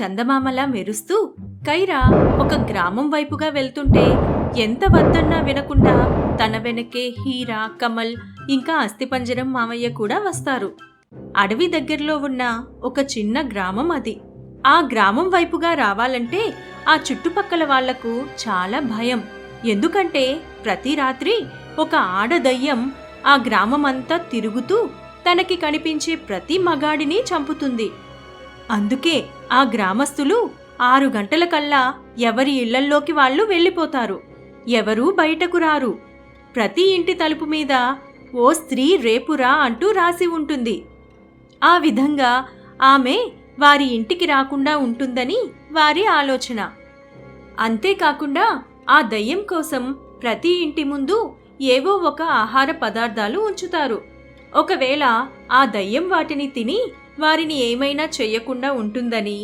చందమామలా మెరుస్తూ కైరా ఒక గ్రామం వైపుగా వెళ్తుంటే ఎంత వద్దన్నా వినకుండా తన వెనకే హీరా కమల్ ఇంకా అస్థిపంజరం మామయ్య కూడా వస్తారు. అడవి దగ్గరలో ఉన్న ఒక చిన్న గ్రామం అది. ఆ గ్రామం వైపుగా రావాలంటే ఆ చుట్టుపక్కల వాళ్ళకు చాలా భయం. ఎందుకంటే ప్రతి రాత్రి ఒక ఆడదయ్యం ఆ గ్రామమంతా తిరుగుతూ తనకి కనిపించే ప్రతి మగాడిని చంపుతుంది. అందుకే ఆ గ్రామస్తులు ఆరు గంటలకల్లా ఎవరి ఇళ్ళల్లోకి వాళ్ళు వెళ్ళిపోతారు. ఎవరూ బయటకు రారు. ప్రతి ఇంటి తలుపు మీద ఓ స్త్రీ రేపురా అంటూ రాసి ఉంటుంది. ఆ విధంగా ఆమె వారి ఇంటికి రాకుండా ఉంటుందని వారి ఆలోచన. అంతేకాకుండా ఆ దయ్యం కోసం ప్రతి ఇంటి ముందు ఏవో ఒక ఆహార పదార్థాలు ఉంచుతారు. ఒకవేళ ఆ దయ్యం వాటిని తిని వారిని ఏమైనా చెయ్యకుండా ఉంటుందని.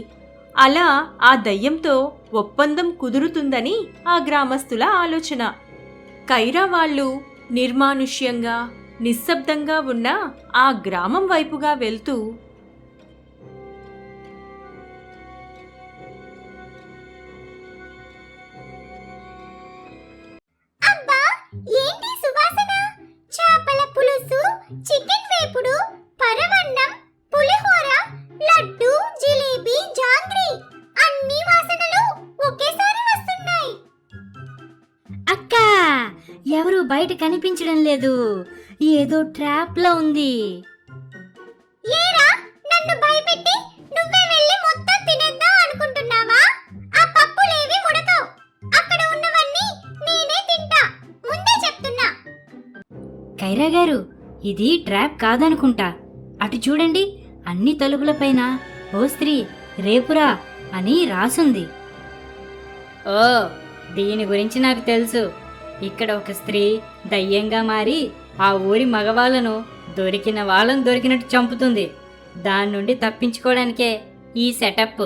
అలా ఆ దయ్యంతో ఒప్పందం కుదురుతుందని ఆ గ్రామస్తుల ఆలోచన. కైరా వాళ్ళు నిర్మానుష్యంగా నిశ్శబ్దంగా ఉన్న ఆ గ్రామం వైపుగా వెళ్తూ చికెన్ బయట కనిపించడం లేదు. ఏదో ట్రాప్లో ఉంది. ఏరా నన్ను భయపెట్టి నువ్వే వెళ్ళి మొత్తం తినేద్దాం అనుకుంటున్నావా? ఆ పప్పులేవి ఉడకవు అక్కడ ఉన్నవన్నీ నేనే తింటా. ముందే చెప్తున్నా. కైరా గారు ఇది ట్రాప్ కాదనుకుంటా. అటు చూడండి అన్ని తలుపులపైన ఓ స్త్రీ రేపురా అని రాసుంది. ఓ దీని గురించి నాకు తెలుసు. ఇక్కడ ఒక స్త్రీ దయ్యంగా మారి ఆ ఊరి మగవాళ్ళను దొరికిన వాళ్ళను దొరికినట్టు చంపుతుంది. దాని నుండి తప్పించుకోవడానికే ఈ సెటప్.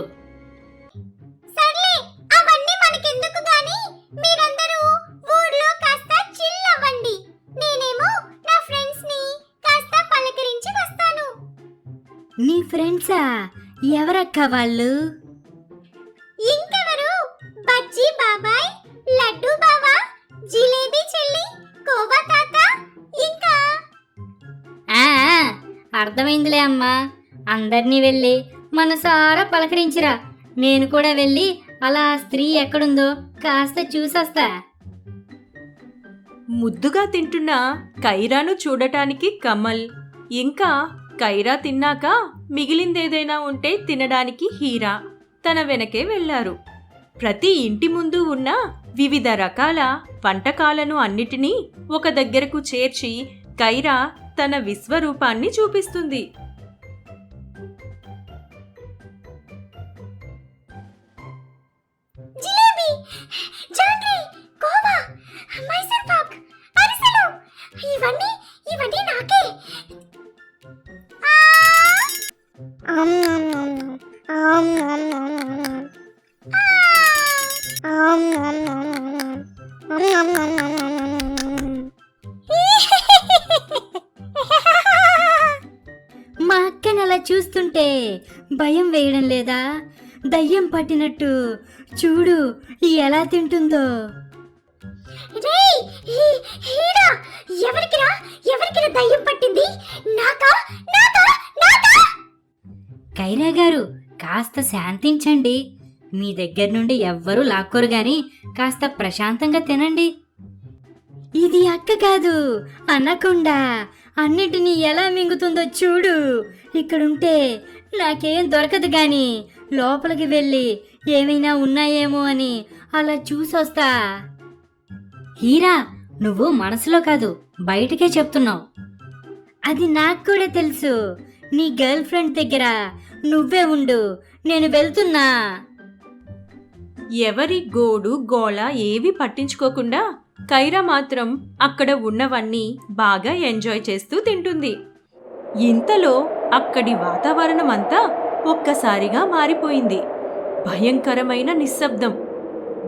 సర్లే అవన్నీ మనకెందుకు గాని? అర్థమైందిలే అమ్మా. అందరినీ వెళ్ళి మనసారా పలకరించిరా. నేను కూడా వెళ్ళి అలా ఆ స్త్రీ ఎక్కడుందో కాస్త చూసొస్తా. ముద్దుగా తింటున్న కైరాను చూడటానికి కమల్. ఇంకా కైరా తిన్నాక మిగిలిందేదైనా ఉంటే తినడానికి హీరా. తన వెనకే వెళ్ళారు ప్రతి ఇంటి ముందు ఉన్న వివిధ రకాల వంటకాలను అన్నిటినీ ఒక దగ్గరకు చేర్చి కైరా తన విశ్వరూపాన్ని చూపిస్తుంది. అలా చూస్తుంటే భయం వేయడం లేదా? దయ్యం పట్టినట్టు చూడు ఎలా తింటుందో. ఎవరికిరా ఎవరికిరా దయ్యం పట్టింది? నాకా నాకా నాకా? కైరా గారు కాస్త శాంతించండి. మీ దగ్గర నుండి ఎవ్వరూ లాక్కోరు గాని కాస్త ప్రశాంతంగా తినండి. ఇది అక్క కాదు అనకుండా. అన్నిటినీ ఎలా మింగుతుందో చూడు. ఇక్కడుంటే నాకేం దొరకదు గాని లోపలికి వెళ్ళి ఏమైనా ఉన్నాయేమో అని అలా చూసొస్తా. హీరా నువ్వు మనసులో కాదు బయటకే చెప్తున్నావు. అది నాకు కూడా తెలుసు. నీ గర్ల్ ఫ్రెండ్ దగ్గర నువ్వే ఉండు నేను వెళ్తున్నా. ఎవరి గోడు గోళ ఏవి పట్టించుకోకుండా కైరా మాత్రం అక్కడ ఉన్నవన్నీ బాగా ఎంజాయ్ చేస్తూ తింటుంది. ఇంతలో అక్కడి వాతావరణం అంతా ఒక్కసారిగా మారిపోయింది. భయంకరమైన నిశ్శబ్దం.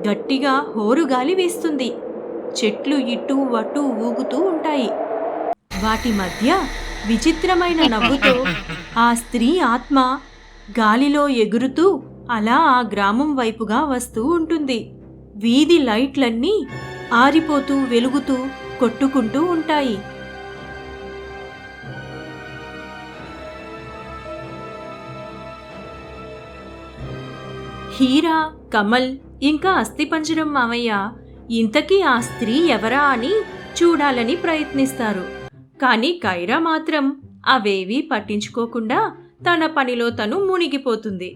గట్టిగా హోరుగాలి వీస్తుంది. చెట్లు ఇటు అటు ఊగుతూ ఉంటాయి. వాటి మధ్య విచిత్రమైన నవ్వుతో ఆ స్త్రీ ఆత్మ గాలిలో ఎగురుతూ అలా ఆ గ్రామం వైపుగా వస్తూ ఉంటుంది. వీధి లైట్లన్నీ ఆరిపోతూ వెలుగుతూ కొట్టుకుంటూ ఉంటాయి. హీరా కమల్ ఇంకా అస్థిపంజరం మామయ్య ఇంతకీ ఆ స్త్రీ ఎవరా అని చూడాలని ప్రయత్నిస్తారు. కానీ కైరా మాత్రం అవేవీ పట్టించుకోకుండా తన పనిలో తను మునిగిపోతుంది.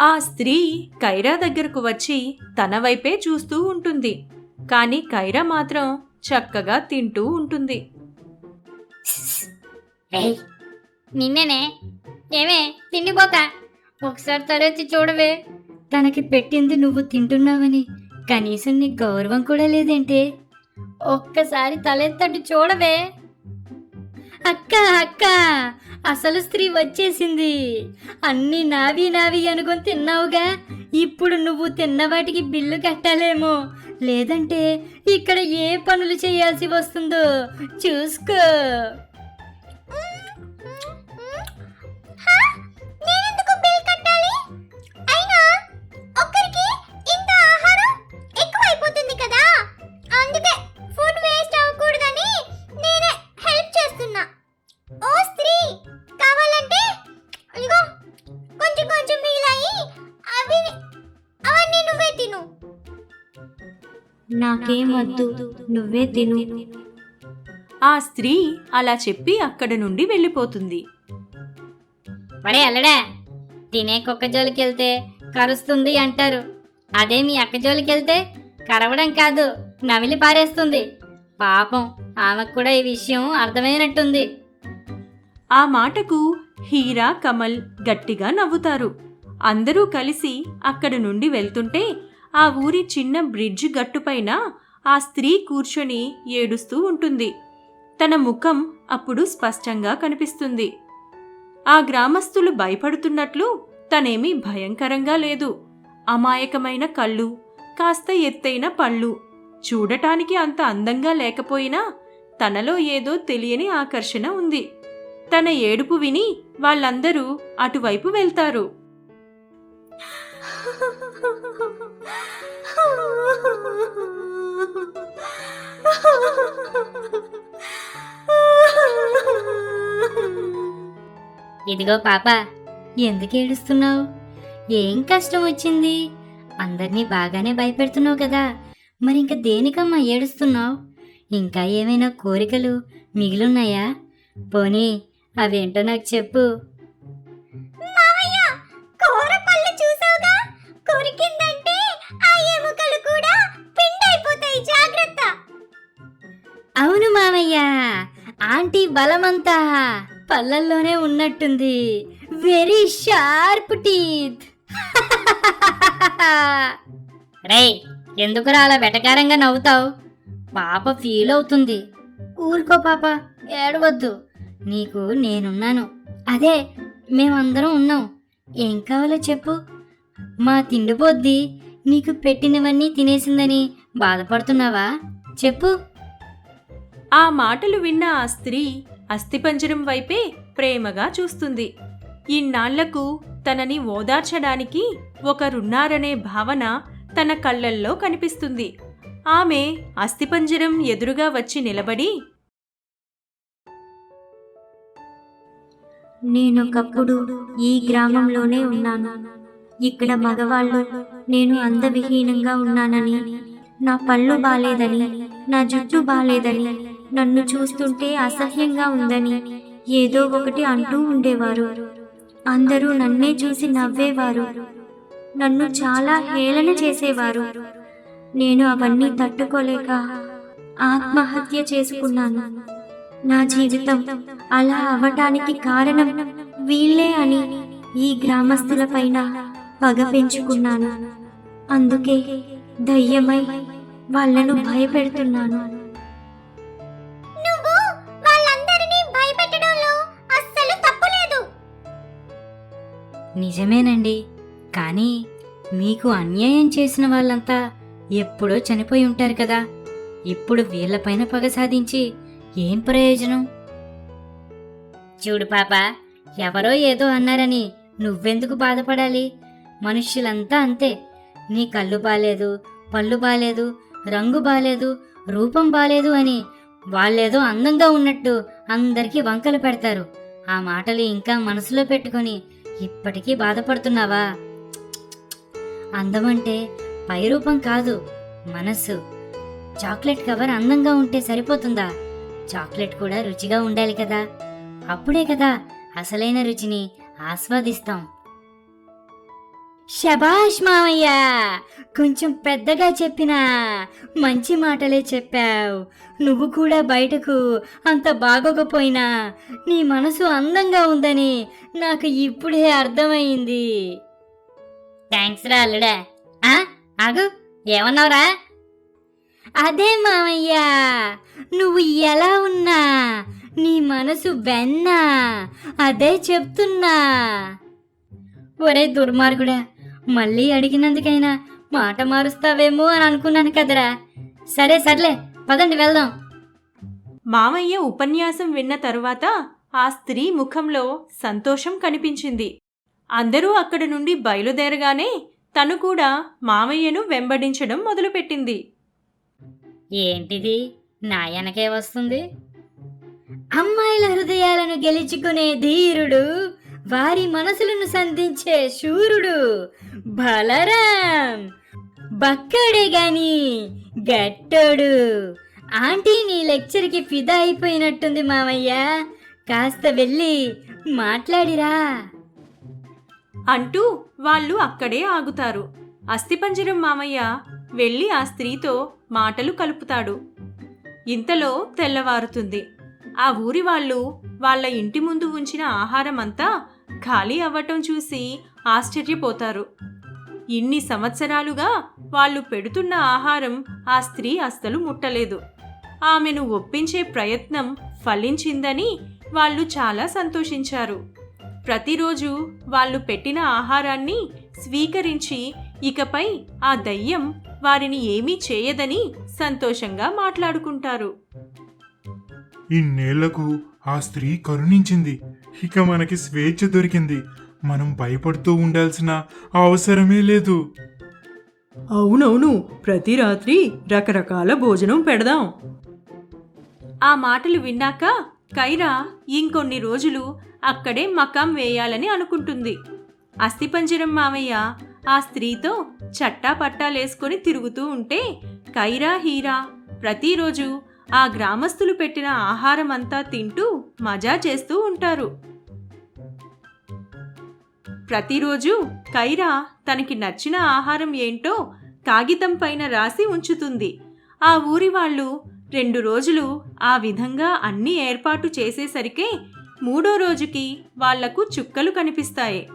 ఆ స్త్రీ కైరా దగ్గరకు వచ్చి తన వైపే చూస్తూ ఉంటుంది. కానీ కైరా మాత్రం చక్కగా తింటూ ఉంటుంది. ఏయ్, నిన్నేనే? ఏమే తిండిపోతా? ఒకసారి తలెత్తి చూడవే. తనకి పెట్టింది నువ్వు తింటున్నావని కనీసం నీ గౌరవం కూడా లేదేంటే? ఒక్కసారి తలెత్తట్టు చూడవే. అక్క అక్క అసలు స్త్రీ వచ్చేసింది. అన్ని నావి నావి అనుకొని తిన్నావుగా. ఇప్పుడు నువ్వు తిన్న వాటికి బిల్లు కట్టాలేమో. లేదంటే ఇక్కడ ఏ పనులు చేయాల్సి వస్తుందో చూసుకో. నాకేం వద్దు నువ్వే తిను. ఆ స్త్రీ అలా చెప్పి అక్కడ నుండి వెళ్ళిపోతుంది. అల్లడా తినే కుక్క జోలికి వెళ్తే కరుస్తుంది అంటారు. అదే మీ అక్క జోలికి వెళ్తే కరవడం కాదు నమిలి పారేస్తుంది. పాపం ఆమెకు కూడా ఈ విషయం అర్థమైనట్టుంది. ఆ మాటకు హీరా కమల్ గట్టిగా నవ్వుతారు. అందరూ కలిసి అక్కడ నుండి వెళ్తుంటే ఆ ఊరి చిన్న బ్రిడ్జ్ గట్టుపైన ఆ స్త్రీ కూర్చొని ఏడుస్తూ ఉంటుంది. తన ముఖం అప్పుడు స్పష్టంగా కనిపిస్తుంది. ఆ గ్రామస్తులు భయపడుతున్నట్లు తనేమీ భయంకరంగా లేదు. అమాయకమైన కళ్ళు కాస్త ఎత్తైన పళ్ళు చూడటానికి అంత అందంగా లేకపోయినా తనలో ఏదో తెలియని ఆకర్షణ ఉంది. తన ఏడుపు విని వాళ్ళందరూ అటువైపు వెళ్తారు. ఇదిగో పాప ఎందుకు ఏడుస్తున్నావు? ఏం కష్టం వచ్చింది? అందరినీ బాగానే భయపెడుతున్నావు కదా. మరి ఇంకా దేనికమ్మా ఏడుస్తున్నావు? ఇంకా ఏమైనా కోరికలు మిగిలున్నాయా? పోనీ అవేంటో నాకు చెప్పు. మామయ్య. ఆంటీ బలమంతా పళ్ళల్లోనే ఉన్నట్టుంది. వెరీ షార్ప్ టీత్ రేయ్ ఎందుకురా అలా వెటకారంగా నవ్వుతావు? పాప ఫీల్ అవుతుంది. ఊరుకో పాప ఏడవద్దు. నీకు నేనున్నాను. అదే మేమందరం ఉన్నాం. ఏం కావాలో చెప్పు. మా తిండిపోద్ది. నీకు పెట్టినవన్నీ తినేసిందని బాధపడుతున్నావా? చెప్పు. ఆ మాటలు విన్న ఆ స్త్రీ అస్థిపంజరం వైపే ప్రేమగా చూస్తుంది. ఇన్నాళ్ళకు తనని ఓదార్చడానికి ఒకరున్నారనే భావన తన కళ్ళల్లో కనిపిస్తుంది. ఆమె అస్థిపంజరం ఎదురుగా వచ్చి నిలబడి నేనొకప్పుడు ఈ గ్రామంలోనే ఉన్నాను. ఇక్కడ మగవాళ్ళు నేను అందవిహీనంగా ఉన్నానని నా పళ్ళు బాలేదని నా జుట్టు బాలేదని నన్ను చూస్తుంటే అసహ్యంగా ఉందని ఏదో ఒకటి అంటూ ఉండేవారు. అందరూ నన్నే చూసి నవ్వేవారు. నన్ను చాలా హేళన చేసేవారు. నేను అవన్నీ తట్టుకోలేక ఆత్మహత్య చేసుకున్నాను. నా జీవితం అలా అవటానికి కారణం వీళ్ళే అని ఈ గ్రామస్తుల పైన పగ పెంచుకున్నాను. అందుకే దయ్యమై వాళ్ళను భయపెడుతున్నాను. నిజమేనండి. కానీ మీకు అన్యాయం చేసిన వాళ్ళంతా ఎప్పుడో చనిపోయి ఉంటారు కదా. ఇప్పుడు వీళ్ళపైన పగ సాధించి ఏం ప్రయోజనం? చూడు పాప ఎవరో ఏదో అన్నారని నువ్వెందుకు బాధపడాలి? మనుష్యులంతా అంతే. నీ కళ్ళు బాలేదు పళ్ళు బాలేదు రంగు బాలేదు రూపం బాలేదు అని వాళ్ళేదో అందంగా ఉన్నట్టు అందరికీ వంకలు పెడతారు. ఆ మాటలు ఇంకా మనసులో పెట్టుకొని ఇప్పటికీ బాధపడుతున్నావా? అందమంటే పై రూపం కాదు మనస్సు. చాక్లెట్ కవర్ అందంగా ఉంటే సరిపోతుందా? చాక్లెట్ కూడా రుచిగా ఉండాలి కదా? అప్పుడే కదా అసలైన రుచిని ఆస్వాదిస్తాం. శబాష్ మామయ్య కొంచెం పెద్దగా చెప్పినా మంచి మాటలే చెప్పావు. నువ్వు కూడా బయటకు అంత బాగోకపోయినా నీ మనసు అందంగా ఉందని నాకు ఇప్పుడే అర్థమైంది. థ్యాంక్స్ రా అల్లుడా. ఆగు ఏమన్నావురా? అదే మామయ్య నువ్వు ఎలా ఉన్నా నీ మనసు వెన్నా అదే చెప్తున్నా. ఒరే దుర్మార్గుడా మళ్ళీ అడిగినందుకైనా మాట మారుస్తావేమో అని అనుకున్నాను కదరా. సరే సర్లే పదండి వెళ్దాం. మామయ్య ఉపన్యాసం విన్న తరువాత ఆ స్త్రీ ముఖంలో సంతోషం కనిపించింది. అందరూ అక్కడ నుండి బయలుదేరగానే తను కూడా మామయ్యను వెంబడించడం మొదలుపెట్టింది. ఏంటిది? నా వెనకే వస్తుంది? అమ్మాయిల హృదయాలను గెలుచుకునే ధీరుడు వారి మనసులను సంధించే శూరుడు బలరాం. బక్కడే గాని గట్టోడు. ఆంటీ నీ లెక్చర్కి ఫిదా అయిపోయినట్టుంది మామయ్య కాస్త వెళ్ళి మాట్లాడిరా. అంటూ వాళ్ళు అక్కడే ఆగుతారు. అస్థిపంజరం మామయ్య వెళ్ళి ఆ స్త్రీతో మాటలు కలుపుతాడు. ఇంతలో తెల్లవారుతుంది. ఆ ఊరి వాళ్ళు వాళ్ళ ఇంటి ముందు ఉంచిన ఆహారం అంతా ఖాళీ అవ్వటం చూసి ఆశ్చర్యపోతారు. ఇన్ని సంవత్సరాలుగా వాళ్ళు పెడుతున్న ఆహారం ఆ స్త్రీ అస్సలు ముట్టలేదు. ఆమెను ఒప్పించే ప్రయత్నం ఫలించిందని వాళ్ళు చాలా సంతోషించారు. ప్రతిరోజు వాళ్ళు పెట్టిన ఆహారాన్ని స్వీకరించి ఇకపై ఆ దయ్యం వారిని ఏమీ చేయదని సంతోషంగా మాట్లాడుకుంటారు. ఇన్నేళ్ళకు ఆ స్త్రీ కరుణించింది. ఇక మనకి స్వేచ్ఛ దొరికింది. మనం భయపడుతూ ఉండాల్సిన అవసరమే లేదు. అవునవును. ప్రతి రాత్రి రకరకాల భోజనం పెడదాం. ఆ మాటలు విన్నాక కైరా ఇంకొన్ని రోజులు అక్కడే మకాం వేయాలని అనుకుంటుంది. అస్థిపంజరం మామయ్య ఆ స్త్రీతో చట్టా పట్టాలేసుకొని తిరుగుతూ ఉంటే కైరా హీరా ప్రతిరోజు ఆ గ్రామస్తులు పెట్టిన ఆహారం అంతా తింటూ మజా చేస్తూ ఉంటారు. ప్రతిరోజు కైరా తనకి నచ్చిన ఆహారం ఏంటో కాగితం పైన రాసి ఉంచుతుంది. ఆ ఊరి వాళ్ళు రెండు రోజులు ఆ విధంగా అన్ని ఏర్పాటు చేసేసరికే మూడో రోజుకి వాళ్ళకు చుక్కలు కనిపిస్తాయి.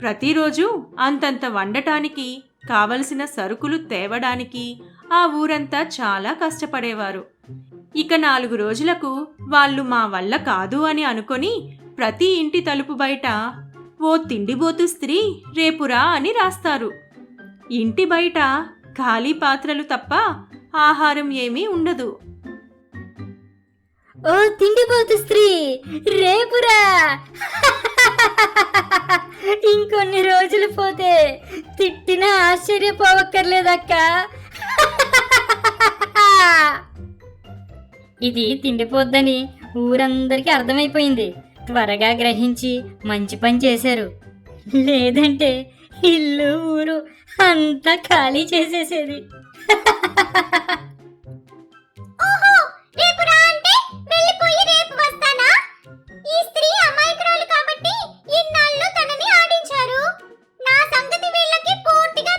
ప్రతిరోజు అంతంత వండటానికి కావలసిన సరుకులు తేవడానికి ఆ ఊరంతా చాలా కష్టపడేవారు. ఇక నాలుగు రోజులకు వాళ్ళు మా వల్ల కాదు అని అనుకొని ప్రతి ఇంటి తలుపు బయట ఓ తిండిబోతు స్త్రీ రేపురా అని రాస్తారు. ఇంటి బయట ఖాళీ పాత్రలు తప్ప ఆహారం ఏమీ ఉండదు. ఓ తిండిపోతు స్త్రీ. రేపురా. ఇంకొన్ని రోజులు పోతే తిట్టినా ఆశ్చర్యపోవక్కర్లేదక్క. ఇది తిండిపోద్దని ఊరందరికీ అర్థమైపోయింది. త్వరగా గ్రహించి మంచి పని చేశారు. లేదంటే ఇల్లు ఊరు అంతా ఖాళీ చేసేసేది. వెళ్ళిపోయి రేపు వస్తానా? ఈ స్త్రీ అమాయకురాలు కాబట్టి ఇన్నాళ్ళు తనని ఆడించారు. నా సంగతి వీళ్ళకి పూర్తిగా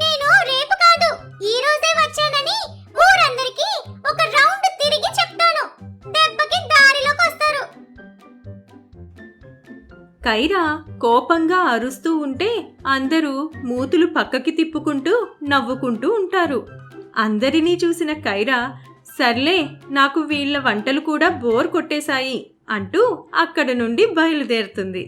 నేను రేపు కాదు ఈ రోజే వచ్చానని ఊరందరికీ ఒక రౌండ్ తిరిగి చెప్తాను. దెబ్బకి దారిలోకి వస్తారు. కైరా కోపంగా అరుస్తూ ఉంటే అందరూ మూతులు పక్కకి తిప్పుకుంటూ నవ్వుకుంటూ ఉంటారు. అందరినీ చూసిన కైరా సర్లే నాకు వీళ్ళ వంటలు కూడా బోర్ కొట్టేశాయి అంటూ అక్కడ నుండి బయలుదేరుతుంది.